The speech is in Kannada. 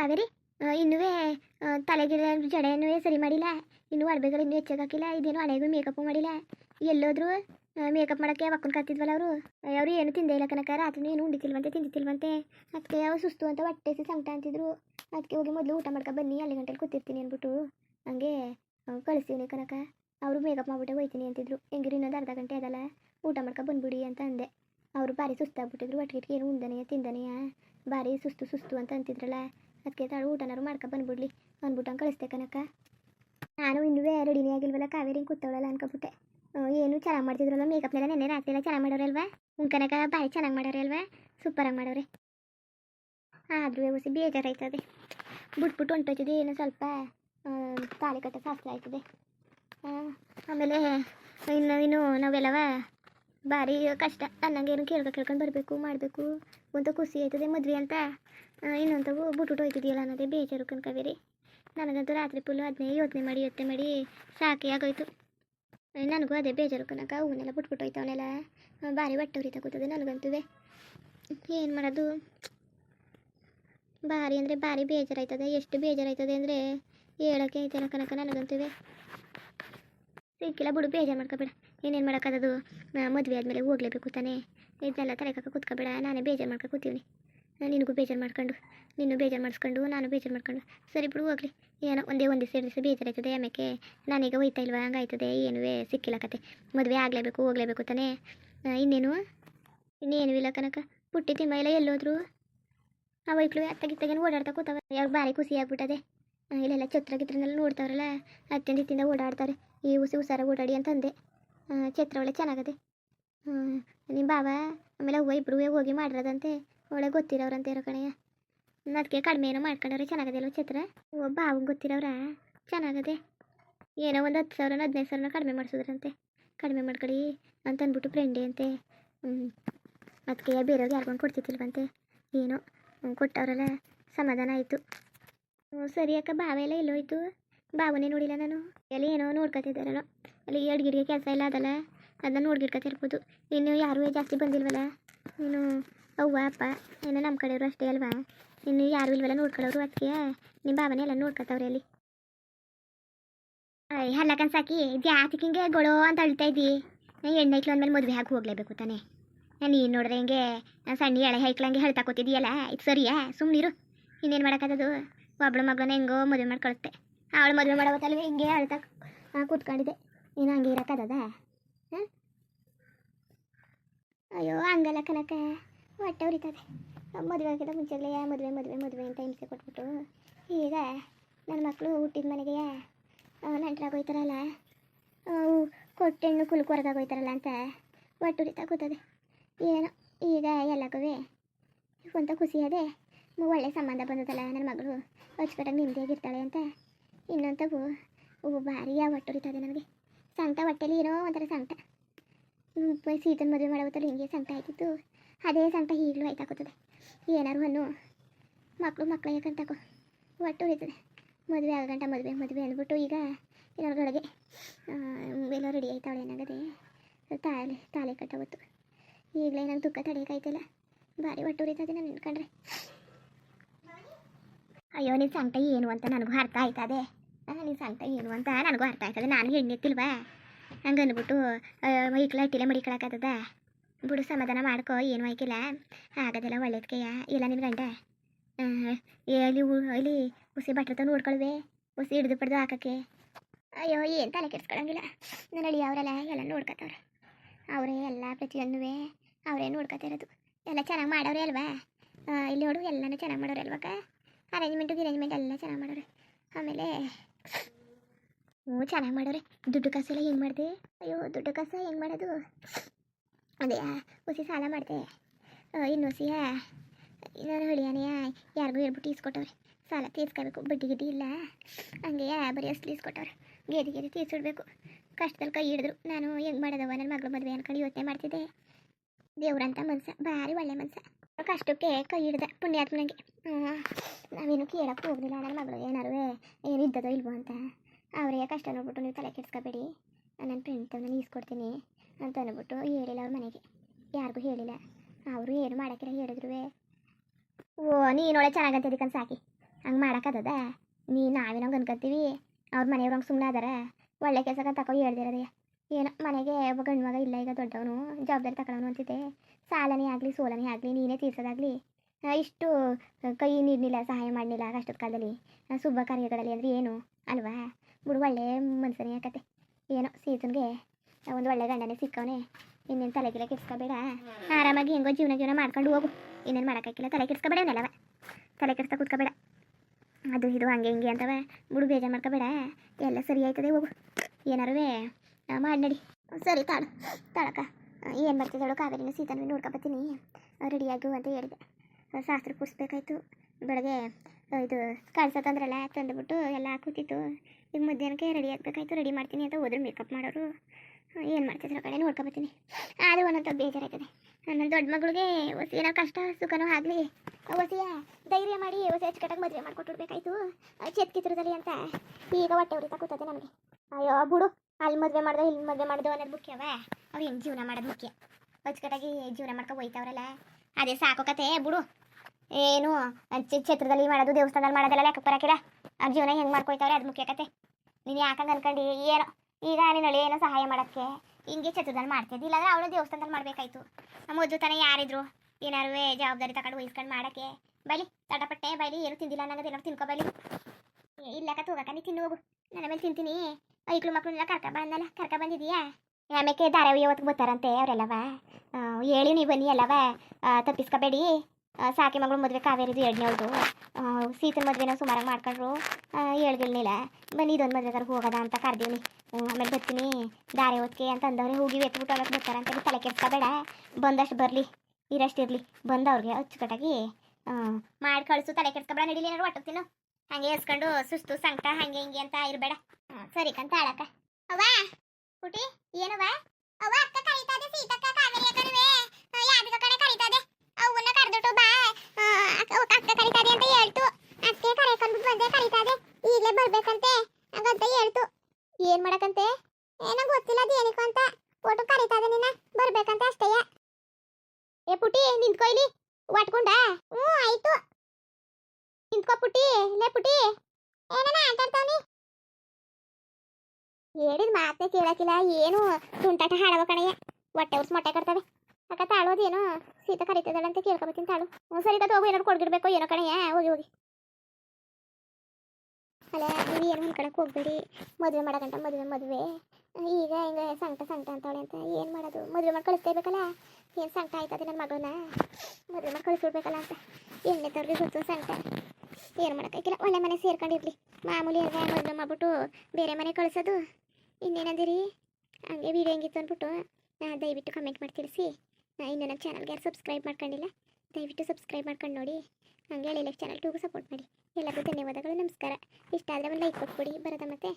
ಕಾವೇರಿ? ಇನ್ನೂ ತಲೆಗಿರ ಜಡೆಯನ್ನು ಸರಿ ಮಾಡಿಲ್ಲ. ಇನ್ನೂ ಅಡ್ಬೆಗಳು ಇನ್ನೂ ಹೆಚ್ಚಾಗಿಲ್ಲ ಇದೇನು ಹಣೆಗೂ ಮೇಕಪ್ ಮಾಡಿಲ್ಲ. ಎಲ್ಲೋದ್ರು ಮೇಕಪ್ ಮಾಡೋಕ್ಕೆ ಒಕ್ಕನ್ ಕತ್ತಿದ್ವಲ್ಲ ಅವರು. ಅವರು ಏನು ತಿಂದೇ ಇಲ್ಲ ಕನಕ ರಾತ್ರಿ ಏನು ಉಂಡಿತಿಲ್ವಂತೆ, ತಿಂದಿತಿಲ್ವಂತೆ. ಅದಕ್ಕೆ ಅವ್ರು ಸುಸ್ತು ಅಂತ ಹೊಟ್ಟೆ ಸಂಕಟ ಅಂತಿದ್ರು. ಅದಕ್ಕೆ ಹೋಗಿ ಮೊದಲು ಊಟ ಮಾಡ್ಕೊ ಬನ್ನಿ, ಅಲ್ಲಿ ಗಂಟೆಲಿ ಕೂತಿರ್ತೀನಿ ಅಂದ್ಬಿಟ್ಟು ಹಂಗೆ ಕಳಿಸ್ತೀನಿ ಕನಕ ಅವರು ಮೇಕಪ್ ಮಾಡ್ಬಿಟ್ಟೆ ಹೋಯ್ತೀನಿ ಅಂತಿದ್ರು. ಹೆಂಗಿರು ಇನ್ನೊಂದು ಅರ್ಧ ಗಂಟೆ ಅದಲ್ಲ ಊಟ ಮಾಡ್ಕೊ ಬಂದ್ಬಿಡಿ ಅಂತ ಅಂದೆ. ಅವರು ಭಾರಿ ಸುಸ್ತಾಗ್ಬಿಟ್ಟಿದ್ರು. ಒಟ್ಟಿಗೆ ಏನು ಉಂದನೆಯ ತಿಂದನೆಯ ಭಾರಿ ಸುಸ್ತು ಸುಸ್ತು ಅಂತ ಅಂತಿದ್ರಲ್ಲ. ಅದಕ್ಕೆ ತಾಳು ಊಟನಾರು ಮಾಡ್ಕೊ ಬಂದ್ಬಿಡ್ಲಿ. ಅಂದ್ಬಿಟ್ಟು ಕಳಿಸ್ದೆ ಕನಕ ನಾನು ಇನ್ನೂ ರೆಡಿನೇ ಆಗಿಲ್ವಲ್ಲ ಕಾವೇರಿ ಕೂತವಳಲ್ಲ ಅನ್ಕೊಬಿಟ್ಟೆ ಏನು ಚೆನ್ನಾಗಿ ಮಾಡ್ತಿದ್ರಲ್ಲ ಮೇಕಪ್ನೆಲ್ಲ ನೆನೆ ರಾತ್ರಿ ಚೆನ್ನಾಗಿ ಮಾಡೋರೆ ಅಲ್ವಾ? ಕನಕ ಭಾರಿ ಚೆನ್ನಾಗಿ ಮಾಡೋರೆ ಅಲ್ವಾ? ಸೂಪರಾಗಿ ಮಾಡೋರೆ. ಆದರೂ ವ್ಯವಸ್ಥೆ ಬೇಜಾರಾಯ್ತದೆ. ಬಿಟ್ಬಿಟ್ಟು ಹೊಂಟೋಯ್ತದೆ, ಏನು ಸ್ವಲ್ಪ ತಾಳಿ ಕಟ್ಟ ಶಾಸ್ತ್ರ ಆಯ್ತದೆ. ಆಮೇಲೆ, ಇನ್ನು ಇನ್ನು ನಾವೆಲ್ಲವ ಭಾರಿ ಕಷ್ಟ. ಅನ್ನಂಗೇನು ಕೇಳ್ಕೊ ಕೇಳ್ಕೊಂಡು ಬರಬೇಕು, ಮಾಡಬೇಕು ಅಂತ ಖುಷಿ ಆಯ್ತದೆ ಮದುವೆ ಅಂತ. ಆ, ಬುಟ್ಟು ಹೋಯ್ತಿದೆಯಲ್ಲ ಅನ್ನೋದೇ ಬೇಜಾರು ಕನ್ಕವೇರಿ. ನನಗಂತೂ ರಾತ್ರಿ ಫುಲ್ಲು ಅದನ್ನೇ ಯೋಚನೆ ಮಾಡಿ ಯೋಚನೆ ಮಾಡಿ ಸಾಕಿ ಆಗೋಯ್ತು. ನನಗೂ ಅದೇ ಬೇಜಾರು ಕನಕ ಅವನ್ನೆಲ್ಲ ಬಿಟ್ಬಿಟ್ಟು ಹೋಯ್ತವನ್ನೆಲ್ಲ ಭಾರಿ ಬಟ್ಟೆ ಉರಿತಾ ಕೂತದೆ ನನಗಂತೂ ಏನು ಮಾಡೋದು? ಭಾರಿ ಅಂದರೆ ಭಾರಿ ಬೇಜಾರಾಯ್ತದೆ. ಎಷ್ಟು ಬೇಜಾರಾಯ್ತದೆ ಅಂದರೆ ಹೇಳೋಕ್ಕೆ ಐತೆ ಕನಕ ನನಗಂತೂ ಸಿಕ್ಕಿಲ್ಲ ಬಿಡು ಬೇಜಾರು ಮಾಡ್ಕೋಬೇಡ. ಏನೇನು ಮಾಡೋಕ್ಕದದು ಮದುವೆ ಆದಮೇಲೆ ಹೋಗ್ಲೇಬೇಕು ತಾನೇ. ಇದೆಲ್ಲ ತಲೆಕಾಕ ಕೂತ್ಕೋಬೇಡ. ನಾನೇ ಬೇಜಾರು ಮಾಡ್ಕೊ ಕೂತೀವಿ ನಿನಗೂ ಬೇಜಾರು ಮಾಡ್ಕೊಂಡು, ನಿನ್ನೂ ಬೇಜಾರು ಮಾಡಿಸ್ಕೊಂಡು, ನಾನು ಬೇಜಾರು ಮಾಡ್ಕೊಂಡು. ಸರಿ ಬಿಡು, ಹೋಗ್ಲಿ. ಏನೋ ಒಂದೇ ಒಂದು ದಿವಸ ಬೇಜಾರಾಯ್ತದೆ ಆಮೇಲೆ ನಾನೀಗ ಹೋಯ್ತಾ ಇಲ್ವಾ? ಹಂಗಾಯ್ತದೆ. ಏನುವೇ ಸಿಕ್ಕಿಲ್ಲ ಕತೆ. ಮದುವೆ ಆಗಲೇಬೇಕು, ಹೋಗ್ಲೇಬೇಕು ತಾನೇ? ಇನ್ನೇನು? ಇನ್ನೇನು ಇಲ್ಲ ಕನಕ. ಪುಟ್ಟಿ ತಿಮ್ಮ ಇಲ್ಲ ಎಲ್ಲೋದ್ರು? ಆ ವೈಕ್ಳು ಅತ್ತಗಿತ್ತಗೇನು ಓಡಾಡ್ತಾ ಕೂತಾವ. ಯಾವಾಗ ಭಾರಿ ಖುಷಿ ಆಗ್ಬಿಟ್ಟದೆ. ಇಲ್ಲೆಲ್ಲ ಛತ್ರ ಗಿತ್ರನೆಲ್ಲ ನೋಡ್ತಾವ್ರಲ್ಲ ಅತ್ಯಂತ ಇತ್ತಿಂದ ಓಡಾಡ್ತಾರೆ. ಈ ಹುಸಿ ಉಸಾರ ಓಡಾಡಿ ಅಂತಂದೆ. ಛತ್ರ ಒಳ್ಳೆ ಚೆನ್ನಾಗದೆ. ನಿಮ್ಮ ಬಾಬಾ ಆಮೇಲೆ ಅವ್ವ ಇಬ್ಬರು ಹೋಗಿ ಮಾಡಿರೋದಂತೆ. ಒಳ್ಳೆ ಗೊತ್ತಿರೋರಂತ ಇರೋ ಕಣೆಯ ಅದಕ್ಕೆ ಕಡಿಮೆ ಏನೋ ಮಾಡ್ಕೊಂಡವ್ರೆ ಚೆನ್ನಾಗದೆ ಅಲ್ವ ಚಿತ್ರ? ಓ ಬಾವಂಗೆ ಗೊತ್ತಿರೋರ ಚೆನ್ನಾಗದೆ. ಏನೋ ಒಂದು ಹತ್ತು ಸಾವಿರನ, ಹದಿನೈದು ಸಾವಿರನ ಕಡಿಮೆ ಮಾಡಿಸಿದ್ರಂತೆ. ಕಡಿಮೆ ಮಾಡ್ಕೊಳ್ಳಿ ಅಂತ ಅಂದ್ಬಿಟ್ಟು ಫ್ರೆಂಡೇ ಅಂತೆ. ಅದಕ್ಕೆ ಬೇರೆಯವ್ರಿಗೆ ಯಾರಿಗೊಂದು ಕೊಡ್ತಿತ್ತಿಲ್ವಂತೆ ಏನೋ ಕೊಟ್ಟವರೆಲ್ಲ. ಸಮಾಧಾನ ಆಯಿತು. ಸರಿ ಅಕ್ಕ ಭಾವ ಎಲ್ಲ ಎಲ್ಲೋಯ್ತು ಬಾವನೇ ನೋಡಿಲ್ಲ ನಾನು. ಎಲ್ಲಿ ಏನೋ ನೋಡ್ಕೊತಿದ್ದಾರಲ್ಲ ಅಲ್ಲಿ ಅಡ್ಗಿಡ್ಗೆ ಕೆಲಸ ಇಲ್ಲ ಅದಲ್ಲ. ಅದನ್ನ ನೋಡ್ಗಿಡ್ಕೊತಿರ್ಬೋದು ಇನ್ನು ಯಾರೂ ಜಾಸ್ತಿ ಬಂದಿಲ್ವಲ್ಲ? ಇನ್ನು ಅವ್ವ, ಅಪ್ಪ ಏನೋ ನಮ್ಮ ಕಡೆಯವರು ಅಷ್ಟೇ ಅಲ್ವಾ? ಇನ್ನು ಯಾರು ಇಲ್ವಲ್ಲ ನೋಡ್ಕೊಳ್ಳೋರು, ಅದಕ್ಕೆ ನಿಮ್ಮ ಭಾವನೆ ಎಲ್ಲ ನೋಡ್ಕೊತಾವ್ರೆ ಅಲ್ಲಿ. ಅಯ್ಯ ಅಲ್ಲ ಸಾಕಿ ಜಾತಿಗೆ ಹಿಂಗೆ ಗೊಳೋ ಅಂತ ಅಳ್ತಾ ಇದ್ದಿ. ಹೆಣ್ಣೈಕ್ಳು ಅಂದ್ಮೇಲೆ ಮದುವೆ ಹಾಕಿ ಹೋಗ್ಲೇಬೇಕು ತಾನೇ. ನೀನು ನೋಡಿದ್ರೆ ಹಿಂಗೆ ನಾನು ಸಣ್ಣ ಎಳೆ ಹೈಕ್ಲಂಗೆ ಹೇಳ್ತಾ ಕೂತಿದ್ದೀಯಲ್ಲ, ಇದು ಸರಿಯಾ? ಸುಮ್ಮನಿರು ಇನ್ನೇನು ಮಾಡೋಕ್ಕದು ಒಬ್ಳು ಮಗಳನ್ನ ಹೆಂಗೋ ಮದುವೆ ಮಾಡಿ ಕಳಿಸ್ತೆ ಅವಳು ಮದುವೆ ಮಾಡೋವತ್ತಲ್ವೇ ಹಿಂಗೆ ಅಳ್ತಾ ಕೂತ್ಕೊಂಡಿದ್ದೆ. ನೀನು ಹಂಗೆ ಇರೋಕ್ಕದ ಹಾಂ? ಅಯ್ಯೋ, ಹಂಗಲ್ಲ ಕನಕ. ಹೊಟ್ಟೆ ಉರಿತದೆ. ಮದುವೆ ಆಗಿದ್ದ ಯಾ ಮದುವೆ ಮದುವೆ ಮದುವೆ ಅಂತ ಹಿಂಸೆ ಕೊಟ್ಬಿಟ್ಟು. ಈಗ ನನ್ನ ಮಕ್ಕಳು ಹುಟ್ಟಿದ ಮನೆಗೆ ನಂಟರಾಗೋಯ್ತಾರಲ್ಲ ಕೊಟ್ಟೆಣ್ಣು ಕುಲ್ಕು ಹೊರಗಾಗೋಯ್ತಾರಲ್ಲ ಅಂತ ಹೊಟ್ಟೆ ಉರಿತಾ ಕೂತದೆ. ಏನೋ ಈಗ ಎಲ್ಲಕ್ಕೂ ಅಂತ ಖುಷಿ ಅದೇ ಒಳ್ಳೆ ಸಂಬಂಧ ಬಂದದಲ್ಲ ನನ್ನ ಮಗಳು. ಅಚ್ಚುಕಟ್ಟಾಗಿ ನಿಂದಿಯಾಗಿರ್ತಾಳೆ ಅಂತ ಇನ್ನೊಂಥವು, ಓ ಭಾರಿ ಹೊಟ್ಟೆ ಉರಿತದೆ ನನಗೆ. ಸಂಕಟ ಹೊಟ್ಟೆಲಿ ಏನೋ ಒಂಥರ ಸಂಕಟ ಸೀತನ ಮದುವೆ ಮಾಡೋವತ್ತಲ್ಲಿ ಹಿಂಗೆ ಸಂಕಟ ಆಯ್ತಿತ್ತು ಅದೇ ಸಂಕಟ ಈಗಲೂ ಆಯ್ತಾಕೋತದೆ ಏನಾರು ಅನ್ನು ಮಕ್ಕಳು ಮಕ್ಕಳು ಯಾಕಂತಕೋ ಒಟ್ಟು ಉರಿತದೆ ಮದುವೆ ಆಗಂಟ ಮದುವೆ ಮದುವೆ ಅಂದ್ಬಿಟ್ಟು ಈಗ ಇನ್ನೊಳಗಡೆಗೆ ಎಲ್ಲ ರೆಡಿ ಆಯ್ತಾವಳೆ ಏನಾಗದೆ ತಾಳೆ ತಾಳೆ ಕಟ್ಟಾವತ್ತು ಈಗಲೇ ನಂಗೆ ದುಃಖ ತಡೆಯೋಕ್ಕಾಯ್ತಿಲ್ಲ ಭಾರಿ ಒಟ್ಟು ಉರಿತದೆ ನಾನು ನಿಂತ್ಕೊಂಡ್ರೆ ಅಯ್ಯೋ ನಿನ್ನ ಸಂಕಟ ಏನು ಅಂತ ನನಗೂ ಅರ್ಥ ಆಯ್ತದೆ. ನಿನ್ನ ಸಂಕಟ ಏನು ಅಂತ ನನಗೂ ಅರ್ಥ ಆಯ್ತದೆ. ನಾನು ಹೆಣ್ಣೆತ್ತಿಲ್ವಾ ಅಂದ್ಬಿಟ್ಟು ಮೈಕ್ಳ ಇಟ್ಟಿಲ್ಲ ಮಡಿಕೊಳಕ್ಕದ ಬಿಡು ಸಮಾಧಾನ ಮಾಡ್ಕೋ, ಏನು ಆಯ್ಕಿಲ್ಲ. ಆಗೋದೆಲ್ಲ ಒಳ್ಳೇದಕ್ಕೆಯ ಇಲ್ಲ ನಿನ್ನ ಗಂಡ? ಇಲ್ಲಿ ಇಲ್ಲಿ ಹುಸಿ ಬಟ್ಟೆ ತಂದು ನೋಡ್ಕೊಳ್ವೆ. ಹುಸಿ ಹಿಡಿದು ಪಡೆದು ಹಾಕಕ್ಕೆ. ಅಯ್ಯೋ, ಏನು ತಲೆ ಕೆಡ್ಸ್ಕೊಳಂಗಿಲ್ಲ. ನನ್ನ ಅಳಿ ಅವರೆಲ್ಲ ಎಲ್ಲ ನೋಡ್ಕೊತವ್ರೆ ಅವರೇ ಎಲ್ಲ ಪ್ರತಿಯೊಂದು ಅವರೇ ನೋಡ್ಕೊತಿರೋದು ಎಲ್ಲ ಚೆನ್ನಾಗಿ ಮಾಡೋರೆ ಅಲ್ವಾ? ಇಲ್ಲಿ ನೋಡು, ಎಲ್ಲನೂ ಚೆನ್ನಾಗಿ ಮಾಡೋರೆ ಅಲ್ವಕ್ಕ ಅರೇಂಜ್ಮೆಂಟು ಗಿರೇಂಜ್ಮೆಂಟ್ ಎಲ್ಲ ಚೆನ್ನಾಗಿ ಮಾಡೋರೆ. ಆಮೇಲೆ ಹ್ಞೂ ಚೆನ್ನಾಗಿ ಮಾಡೋರೆ. ದುಡ್ಡು ಕಾಸೆಲ್ಲ ಹೆಂಗೆ ಮಾಡಿದೆ? ಅಯ್ಯೋ, ದುಡ್ಡು ಕಸ ಹೆಂಗೆ ಮಾಡೋದು? ಅದೇ ಹುಸಿ ಸಾಲ ಮಾಡಿದೆ. ಇನ್ನು ಹುಸಿಯ ನಾನು ಹಳಿಯಾನೆಯ ಯಾರಿಗೂ ಹೇಳ್ಬಿಟ್ಟು ಈಸ್ಕೊಟ್ಟವ್ರೆ. ಸಾಲ ತೀರ್ಸ್ಕೋಬೇಕು ಬಡ್ಡಿ ಗಿಡ್ಡಿ ಇಲ್ಲ. ಹಂಗೆ ಬರೀ ಅಷ್ಟು ಈಸ್ಕೊಟ್ಟವ್ರೆ. ಗೇದಿ ಗೇದಿ ತೀರ್ಸಿಡ್ಬೇಕು ಕಷ್ಟದಲ್ಲಿ ಕೈ ಹಿಡಿದ್ರು. ನಾನು ಹೆಂಗೆ ಮಾಡೋದವ? ನನ್ನ ಮಗಳು ಮದುವೆ ಅನ್ಕೊಂಡು ಯೋಚನೆ ಮಾಡ್ತಿದ್ದೆ. ದೇವ್ರಂತ ಮನ್ಸ, ಭಾರಿ ಒಳ್ಳೆ ಮನ್ಸ. ಕಷ್ಟಕ್ಕೆ ಕೈ ಹಿಡ್ದೆ ನನಗೆ ನಾವೇನು ಕೇಳಕ್ಕೆ ಹೋಗಲಿಲ್ಲ ನನ್ನ ಮಗಳು ಏನಾರು ಏನು ಇದ್ದದೋ ಇಲ್ವೋ ಅಂತ. ಅವರೇ ಕಷ್ಟ ನೋಡ್ಬಿಟ್ಟು ನೀವು ತಲೆ ಕೆಡ್ಸ್ಕೊಬೇಡಿ. ನನ್ನ ಫ್ರೆಂಡ್ ನಾನು ಈಸ್ಕೊಡ್ತೀನಿ. ಅಂತ ಅಂದ್ಬಿಟ್ಟು ಹೇಳಿಲ್ಲ ಅವ್ರ ಮನೆಗೆ. ಯಾರಿಗೂ ಹೇಳಿಲ್ಲ. ಅವರು ಏನು ಮಾಡೋಕ್ಕಿಲ್ಲ ಹೇಳಿದ್ರು ಓ ನೀನೊಳೆ ಚೆನ್ನಾಗಂತ ಕನ್ ಸಾಕಿ. ಹಂಗೆ ಮಾಡೋಕ್ಕದ ನೀ ನಾವೇನೋ ಅನ್ಕೊಂತೀವಿ? ಅವ್ರ ಮನೆಯವ್ರು ಹಂಗೆ ಸುಮ್ಮನೆ ಅದಾರ? ಒಳ್ಳೆ ಕೆಲಸಕ್ಕೆ ತಕೋ ಹೇಳ್ದಿರೋದೇ. ಏನೋ ಮನೆಗೆ ಒಬ್ಬ ಗಂಡು ಮಗ ಇಲ್ಲ ಈಗ ದೊಡ್ಡವನು. ಜವಾಬ್ದಾರಿ ತಗೊಳ್ಳೋನು ಅಂತಿದ್ದೆ. ಸಾಲನೇ ಆಗಲಿ, ಸೋಲನೇ ಆಗಲಿ, ನೀನೇ ತೀರ್ಸೋದಾಗಲಿ. ಇಷ್ಟು ಕೈ ನೀಡಲಿಲ್ಲ ಸಹಾಯ ಮಾಡಲಿಲ್ಲ ಕಷ್ಟದ ಕಾಲದಲ್ಲಿ. ಶುಭ ಕಾರ್ಯಗಳಲ್ಲಿ ಅಂದರೆ ಏನು? ಅಲ್ವಾ? ಬಿಡು, ಒಳ್ಳೆ ಮನುಷ್ಯನೇ ಆಕತೆ ಏನೋ ಸೀತನ್ಗೆ ಒಂದು ಒಳ್ಳೆ ಗಂಡನೇ ಸಿಕ್ಕವನೆ. ಇನ್ನೇನು ತಲೆ ಗಿಲೆ ಕೆಡ್ಸ್ಕೊಬೇಡ. ಆರಾಮಾಗಿ ಹೆಂಗೋ ಜೀವನ ಜೀವನ ಮಾಡ್ಕೊಂಡು ಹೋಗು. ಇನ್ನೇನು ಮಾಡೋಕ್ಕಾಗಿಲ್ಲ, ತಲೆ ಕೆಡ್ಸ್ಕೋಬೇಡ ಅವನ್ನೆಲ್ಲವ ತಲೆ ಕೆಡ್ಸ್ತಾ ಕೂತ್ಕೋಬೇಡ. ಅದು ಇದು ಹಂಗೆ ಹಿಂಗೆ ಅಂತವ. ಬಿಡು ಬೇಜಾರು ಮಾಡ್ಕೋಬೇಡ. ಎಲ್ಲ ಸರಿ ಆಯ್ತದೆ, ಹೋಗು. ಏನಾರುವೆ? ಮಾಡಿ ನಡಿ. ಸರಿ, ತಾಳು. ತಾಳಕ್ಕ, ಏನು ಮಾಡ್ತಿದ್ದೆ ಹೇಳು ಕಾವೇರಿನ ಸೀತನ ನೋಡ್ಕೊಬತ್ತೀನಿ ರೆಡಿಯಾಗು ಅಂತ ಹೇಳಿದೆ. ಶಾಸ್ತ್ರ ಕೂರಿಸ್ಬೇಕಾಯ್ತು ಬೆಳಗ್ಗೆ ಇದು ಕಳ್ಸೋ ತಂದ್ರಲ್ಲ, ತಂದುಬಿಟ್ಟು ಎಲ್ಲ ಕೂತಿತ್ತು ಈಗ ಮಧ್ಯಾಹ್ನಕ್ಕೆ ರೆಡಿ ಆಗಬೇಕಾಯ್ತು. ರೆಡಿ ಮಾಡ್ತೀನಿ ಅಂತ ಹೋದ್ರು ಮೇಕಪ್ ಮಾಡೋರು. ಏನು ಮಾಡ್ತಿದ್ರು ಕಡೆ ನೋಡ್ಕೊಬತ್ತೀನಿ ಅದು ಒಂದೊಂದು ಬೇಜಾರಾಯ್ತದೆ. ನನ್ನ ದೊಡ್ಡ ಮಗಳಿಗೆ ಏನೋ ಕಷ್ಟ, ಸುಖನೂ ಆಗಲಿ. ಹೊಸಿಯ ಧೈರ್ಯ ಮಾಡಿ ಹೊಸ ಅಚ್ಚುಕಟ್ಟಾಗಿ ಮದುವೆ ಮಾಡ್ಕೊಟ್ಬಿಡ್ಬೇಕಾಯ್ತು. ಚೆತ್ಕಿತ್ರದಲ್ಲಿ ಅಂತ ಈಗ ಹೊಟ್ಟೆ ಕೂತದೆ ನಮಗೆ ಅಯ್ಯೋ, ಬಿಡು, ಅಲ್ಲಿ ಮದುವೆ ಮಾಡ್ದೆ, ಇಲ್ಲಿ ಮದುವೆ ಮಾಡ್ದೆ ಅನ್ನೋದು ಮುಖ್ಯವ? ಅವು ಹೆಂಗೆ ಜೀವನ ಮಾಡೋದು ಮುಖ್ಯ? ಅಚ್ಚುಕಟ್ಟಾಗಿ ಜೀವನ ಮಾಡ್ಕೊಂಡು ಹೋಯ್ತವ್ರಲ್ಲ. ಅದೇ ಸಾಕು ಕತೆ ಬಿಡು. ಏನು ಛತ್ರದಲ್ಲಿ ಮಾಡೋದು, ದೇವಸ್ಥಾನದಲ್ಲಿ ಮಾಡೋದೆಲ್ಲ ಲೆಕ್ಕ ಬರಕಿಲ್ಲ ಅವ್ರ ಜೀವನ ಹೆಂಗೆ ಮಾಡ್ಕೊಯ್ತವ್ರೆ, ಅದು ಮುಖ್ಯ ಕತೆ ನೀನು ಯಾಕಂಗೆ ಅನ್ಕೊಂಡು, ಏನೋ. ಈಗ ನೀನು ಏನೋ ಸಹಾಯ ಮಾಡೋಕ್ಕೆ ಹಿಂಗೆ ಛತ್ರದಲ್ಲಿ ಮಾಡ್ತಿದ್ದೆ, ಇಲ್ಲಾಂದ್ರೆ ಅವಳು ದೇವಸ್ಥಾನದಲ್ಲಿ ಮಾಡಬೇಕಾಯ್ತು. ಮೊದಲು ತಾನೇ ಯಾರಿದ್ರು ಏನಾರು ಜವಾಬ್ದಾರಿ ತಗೊಂಡು ವಹಿಸ್ಕೊಂಡು ಮಾಡೋಕ್ಕೆ. ಬೈಲಿ ತಟಪಟ್ಟೆ ಬೈಲಿ, ಏನು ತಿಂದಿಲ್ಲ ಅನ್ನೋದು ಏನಾರು ತಿನ್ಕೋ ಬೈಲಿ. ಇಲ್ಲಕ್ಕ ತಗೋಕ ನೀ ತಿನ್ನು ಹೋಗು. ನನ್ನ ಮೇಲೆ ತಿಂತೀನಿ. ಐಕ್ಳು ಮಕ್ಕಳನ್ನೆಲ್ಲ ಕರ್ಕ ಬಂದಲ್ಲ, ಕರ್ಕ ಬಂದಿದೀಯಾ? ಆಮೇಲೆ ಧಾರಾವಾಹಿ ಹೊತ್ತಿಗೆ ಬರ್ತಾರಂತೆ ಅವರೆಲ್ಲವ? ಹೇಳಿ ನೀವು ಬನ್ನಿ ಅಲ್ಲವ? ತಪ್ಪಿಸ್ಕೋಬೇಡಿ. ಸಾಕಿ ಮಗಳು ಮದುವೆ ಕಾವೇರಿದು ಎರಡನೇವ್ದು ಸೀತನ ಮದುವೆನ ಸುಮಾರಾಗಿ ಮಾಡ್ಕೊಂಡ್ರು. ಹೇಳ್ಗಿಲ್ನಿಲ್ಲ ಬನ್ನಿ ಇದೊಂದು ಮದುವೆಗಾರ ಹೋಗೋದ ಅಂತ ಕರ್ದೀವಿ ಆಮೇಲೆ ಬರ್ತೀನಿ. ದಾರಿ ಓದ್ಕೆ ಅಂತ ಅಂದವ್ರೆ, ಹೋಗಿ ಎತ್ಬಿಟ್ಟು ಹೋಗಕ್ಕೆ ಬರ್ತಾರಂತೆ ತಲೆ ಕೆಡ್ಸ್ಕೋಬೇಡ ಬಂದಷ್ಟು ಬರಲಿ, ಇರಷ್ಟು ಇರಲಿ. ಬಂದವ್ರಿಗೆ ಅಚ್ಚುಕಟ್ಟಾಗಿ ಮಾಡಿ ಕಳಿಸು, ತಲೆ ಕೆಡ್ಸ್ಕೊಬೇಡ ನಡೀಲಿ ಏನಾರು ಒಟ್ಟು ಹಂಗೆ ಎಸ್ಕೊಂಡು ಸುಸ್ತು, ಸಂಕಟ, ಹಂಗೆ ಹಿಂಗೆ ಅಂತ ಇರಬೇಡ. ಸರಿ ಕಂತ ಆಳಕ್ಕ. ಅವ್ವ ಪುಟಿ ಏನವ್ವ? ಅವ್ವ ಅಕ್ಕ. ಅಕ್ಕ ಅಕ್ಕ ಕರೀತಾದೆ ಅಂತ ಹೇಳ್ತು. ಅಷ್ಟೇ ಕರೆಕೊಂಡ್ಬಿಟ್ಟು ಬಂದೆ, ಕರೀತಾದೆ. ಈಗಲೇ ಬರ್ಬೇಕಂತೆ, ಹಂಗಂತ ಹೇಳ್ತು. ಏನ್ ಮಾಡಕಂತೆ? ಏನೋ ಗೊತ್ತಿಲ್ಲ, ಅದು ಏನಕ್ಕೆ ಅಂತ. ಫೋಟೋ ಕರೀತಾದೆ ನಿನ್ನ, ಬರ್ಬೇಕಂತ ಅಷ್ಟೇಯ ಏ ಪುಟಿ ನಿಂತ್ಕೊ ಇಲ್ಲಿ. ಒಟ್ಕೊಂಡ? ಹ್ಞೂ, ಆಯ್ತು. ನಿಂತ್ಕೊ ಪುಟಿ ಲೇ ಪುಟಿ ಏನನ ಆಟಾಡ್ತಾವ್ನಿ ಹೇಳಿದ ಮಾತೇ ಕೇಳಕ್ಕಿಲ್ಲ, ಏನು ತುಂಟಾಟ ಹಾಡವ ಕಣಯ್ಯ. ಹೊಟ್ಟೆ ಉರ್ಸ್ ಮೊಟ್ಟೆ ಕಟ್ತವೆ ಅಕ್ಕ ತಾಳೋದೇನೋ ಸೀತಾ ಕರೀತದಲ್ಲ ಅಂತ ಕೇಳ್ಕೊಬತ್ತೀನಿ ತಾಳು. ಹ್ಞೂ, ಸರಿ ಕತ್ ಹೋಗು ಏನಾರು ಕೊಡ್ಗಿಡ್ಬೇಕು ಏನೋ ಕಣಯ್ಯ ಹೋಗಿ ಹೋಗಿ. ಅಲ್ಲ ನೀವು ಏನು ಅನ್ಕೊಳಕ್ ಹೋಗ್ಬೇಡಿ ಮದುವೆ ಮಾಡಕಂತ ಮದುವೆ ಮದುವೆ. ಈಗ ಹಿಂಗೆ ಸಂಕಟ ಸಂಕಟ ಅಂತವಳೆ ಅಂತ. ಏನು ಮಾಡೋದು? ಮದುವೆ ಮಾಡಿ ಕಳಿಸ್ತಾ ಏನು ಸಂಕಟ ಆಯ್ತದೆ ನನ್ನ ಮಗಳನ್ನ? ಮದುವೆ ಮಾಡಿ ಕಳಿಸ್ಬಿಡ್ಬೇಕಲ್ಲ ಅಂತ. ಎಣ್ಣೆ ತವ್ರಿಗೆ ಗೊತ್ತು ಸಂಕಟ. ಏನು ಮಾಡೋಕ್ಕಾಗಿಲ್ಲ ಒಳ್ಳೆ ಮನೆ ಸೇರ್ಕೊಂಡಿರ್ಲಿ ಮಾಮೂಲಿ ಅದ ಮದುವೆ ಮಾಡ್ಬಿಟ್ಟು ಬೇರೆ ಮನೆ ಕಳಿಸೋದು. ಇನ್ನೇನಂದಿರಿ? ಹಂಗೆ ವೀಡಿಯೋ ಹೆಂಗಿತ್ತು ಅಂದ್ಬಿಟ್ಟು ದಯವಿಟ್ಟು ಕಮೆಂಟ್ ಮಾಡಿ ತಿಳಿಸಿ. ಇನ್ನು ನಮ್ಮ ಚಾನಲ್ಗೆ ಯಾರು ಸಬ್ಸ್ಕ್ರೈಬ್ ಮಾಡ್ಕೊಂಡಿಲ್ಲ, ದಯವಿಟ್ಟು ಸಬ್ಸ್ಕ್ರೈಬ್ ಮಾಡ್ಕೊಂಡು ನೋಡಿ. ಹಂಗೆ ಹೇಳಿ ಚಾನಲ್ ಟೂಗೂ ಸಪೋರ್ಟ್ ಮಾಡಿ. ಎಲ್ಲರಿಗೂ ಧನ್ಯವಾದಗಳು, ನಮಸ್ಕಾರ. ಇಷ್ಟ ಆದರೆ ಒಂದು ಲೈಕ್ ಕೊಟ್ಬಿಡಿ. ಬರೋದ ಮತ್ತೆ?